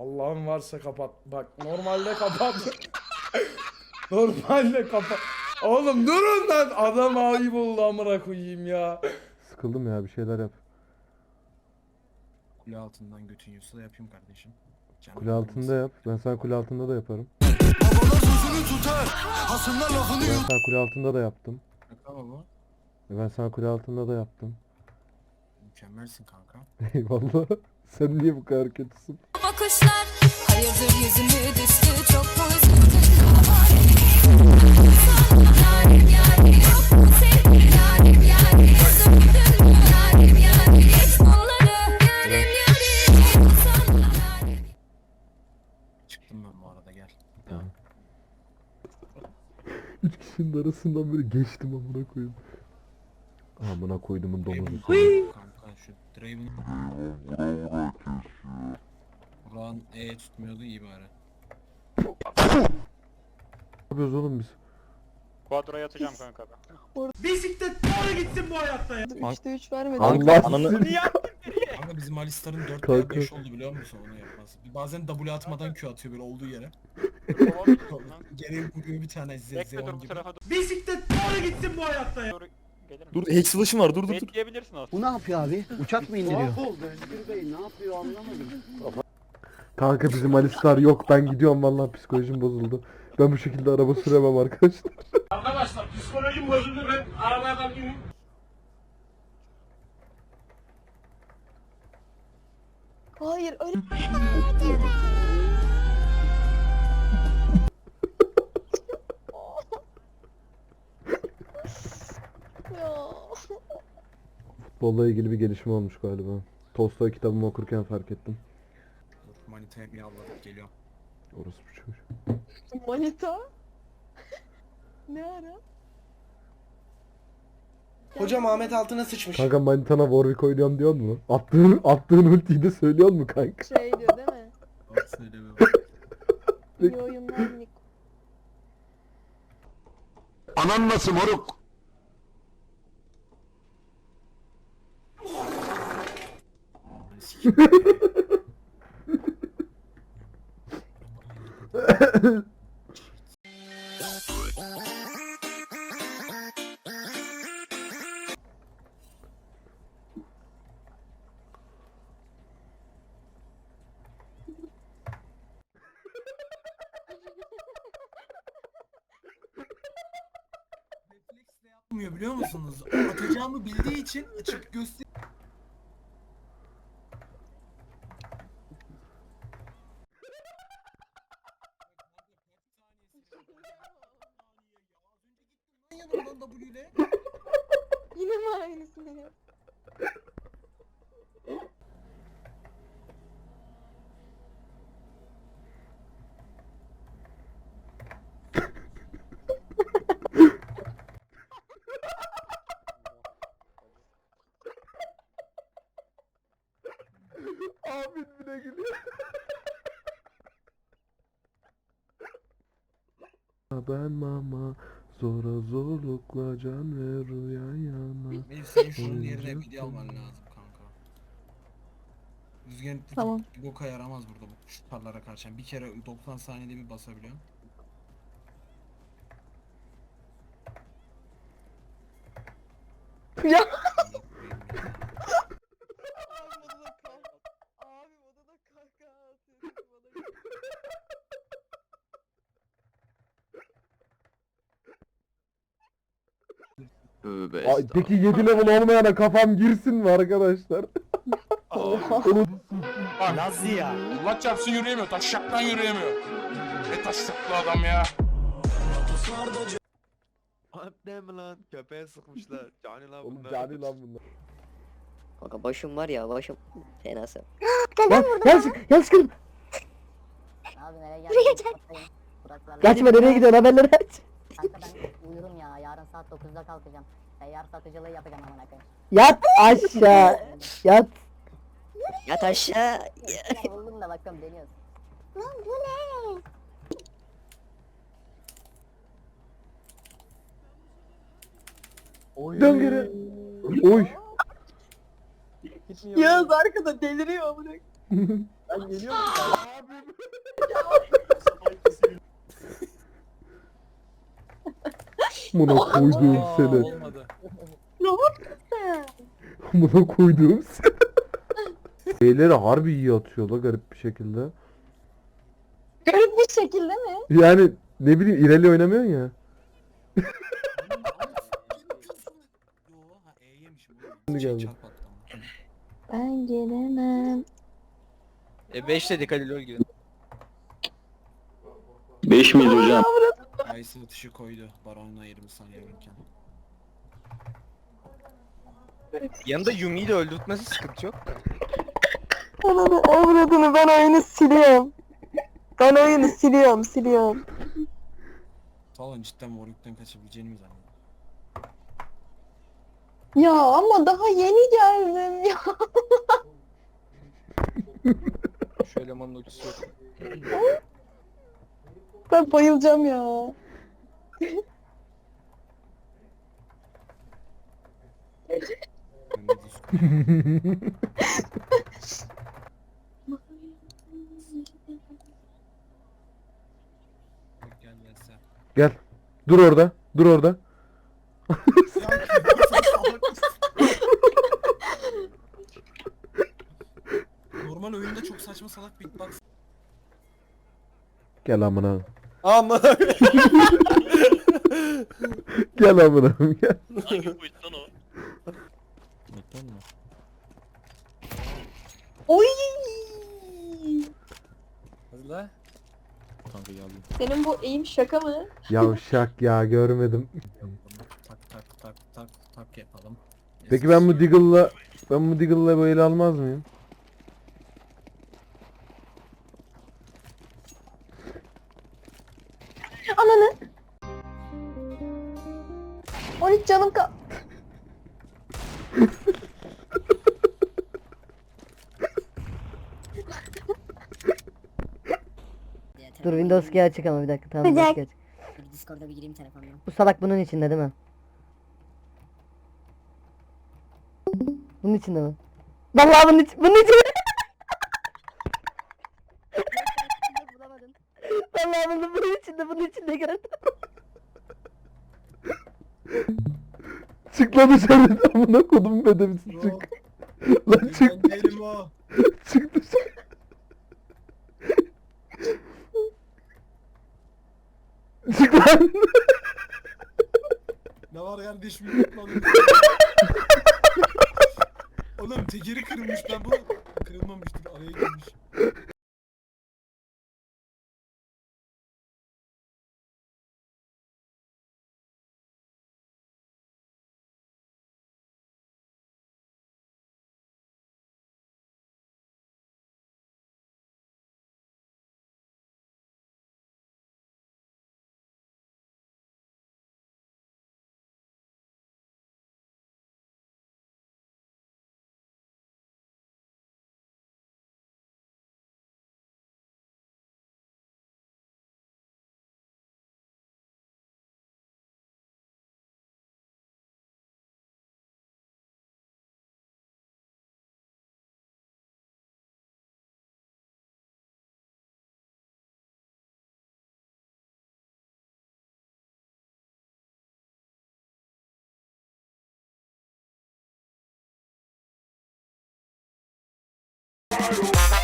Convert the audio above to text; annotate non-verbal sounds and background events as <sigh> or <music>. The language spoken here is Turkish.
Allah'ın varsa kapat. Bak normalde kapat. <laughs> normalde kapat. Oğlum durun lan. Adam ayıp oldu amına koyayım ya. Sıkıldım ya bir şeyler yap. Kule altından götün yiyorsa da yapayım kardeşim. Canım Kule altında yap. Ben sana kule altında da yaparım. Babalar sözünü tutar. Hasımlar lafını Ben sana kule altında da yaptım. Kanka baba. E Ben sana kule altında da yaptım. Mükemmelsin kanka. <laughs> Eyvallah. Sen niye bu kadar kötüsün? bakışlar Hayırdır yüzümü düştü çok mu Çıktım ben bu arada gel. Tamam. Üç kişinin arasından böyle geçtim amına koyayım. Amına koydumun domuzu. Kanka şu. Burak'ın E tutmuyordu iyi bari. Ne yapıyoruz oğlum biz? Quadro'ya atacağım kanka ben. Bisiklet doğru gitsin bu hayatta ya. 3'te 3 vermedi. Allah Kanka bizim Alistar'ın 4 Kanka. veya 5 oldu biliyor musun onu yapması. Bazen W atmadan Q atıyor böyle olduğu yere. Lan. Geri vuruyor bir tane Z Bekle dur Zeon bu gibi. tarafa. Bisiklet doğru gitsin bu hayatta ya. Doğru gelir mi? Dur Hex flash'ım var dur dur dur. Bekleyebilirsin aslında. Bu ne yapıyor abi? Uçak mı indiriyor? oldu Özgür Bey ne yapıyor anlamadım. Kanka bizim Alistar yok ben gidiyorum vallahi psikolojim bozuldu. Ben bu şekilde araba süremem arkadaşlar. <laughs> Arkadaşlar psikolojim bozuldu ben arabaya kalkayım. Hayır öyle. <laughs> Futbolla ilgili bir gelişme olmuş galiba. Tolstoy kitabımı okurken fark ettim. Dur manitaya miyavladık geliyor. Orası bu çocuk. Manita. <laughs> ne ara? Hocam Ahmet altına sıçmış. Kanka manitana Warwick oynuyorum diyor mu? Attığın, attığın ultiyi de söylüyor mu kanka? Şey diyor değil mi? Söyleme. İyi oyunlar Nick. Anan nasıl moruk? Yapmıyor biliyor musunuz? Atacağımı bildiği için açık göster. Abin bile gülüyor. Ben mama zora zorlukla can ve rüya yana. Benim senin şunun yerine video alman lazım kanka. Rüzgar Tamam. bir boka yaramaz burada bu şutlarlara karşı. Bir kere 90 saniyede bir basabiliyorsun. Ya. Tövbe Ay, peki 7 level olmayana kafam girsin mi arkadaşlar? <laughs> Nasıl ya? Allah çarpsın yürüyemiyor. Taşşaktan yürüyemiyor. Ne taşşaklı adam ya. Ne mi lan? Köpeğe sıkmışlar. Cani lan Oğlum bunlar. cani lan bunlar. Kanka başım var ya başım fenası. Lan gel gel sıkıldım. Abi nereye geldin? Kaçma nereye gidiyorsun haberleri aç. Kanka ben yarın saat 9'da kalkacağım. Seyyar satıcılığı yapacağım amına koyayım. Yat aşağı. Yat. Yat aşağı. Buldum da bakalım deniyoruz. Dön geri. Oy. Yağız arkada deliriyor amına. <laughs> Ben geliyorum. Abi. Amına koyduğum Aa, seni. olmadı. Amına koyduğum seni. Şeyleri harbi iyi atıyor la garip bir şekilde. Garip bir şekilde mi? Yani ne bileyim ileri oynamıyorsun ya. Yo ha E yemişim. Şimdi Şey geldi. ama. Ben gelemem. E 5 dedik hadi lol gidelim. 5 miyiz hocam? Ice atışı koydu. Baron'la 20 saniye verirken. Yanında Yumi'yi de öldürtmesi sıkıntı yok. Ananı avradını ben oyunu siliyorum. Ben oyunu siliyorum siliyorum. Talon cidden Warwick'ten kaçabileceğini mi zannediyor? Ya ama daha yeni geldim ya. Şu elemanın ultisi yok. Ben bayılacağım ya. Gel. Dur orada. Dur orada. Normal oyunda çok saçma salak beatbox Gel amına. Ama <laughs> Gel amına. Gel. Hangi boyuttan o? Oy! Hadi la. Kanka geldim. Senin bu eğim şaka mı? Yavşak ya görmedim. tak tak tak tak tak yapalım. Peki ben bu Deagle'la ben bu Deagle'la bu eli almaz mıyım? Windows key açık ama bir dakika tamam. Windows key açık. Discord'a bir gireyim telefondan. Bu salak bunun içinde değil mi? Bunun içinde mi? Vallahi bunun, iç bunun içinde. Vallahi bunun, bunun içinde bunun içinde gördüm. Çık lan dışarı amına kodum bedevisi çık. lan çık Ben değilim o. çık dışarı. Çık lan. Ne var kardeşim yapmadım. <laughs> Oğlum tekeri kırılmış ben bu kırılmamıştır araya girmiş. Bye.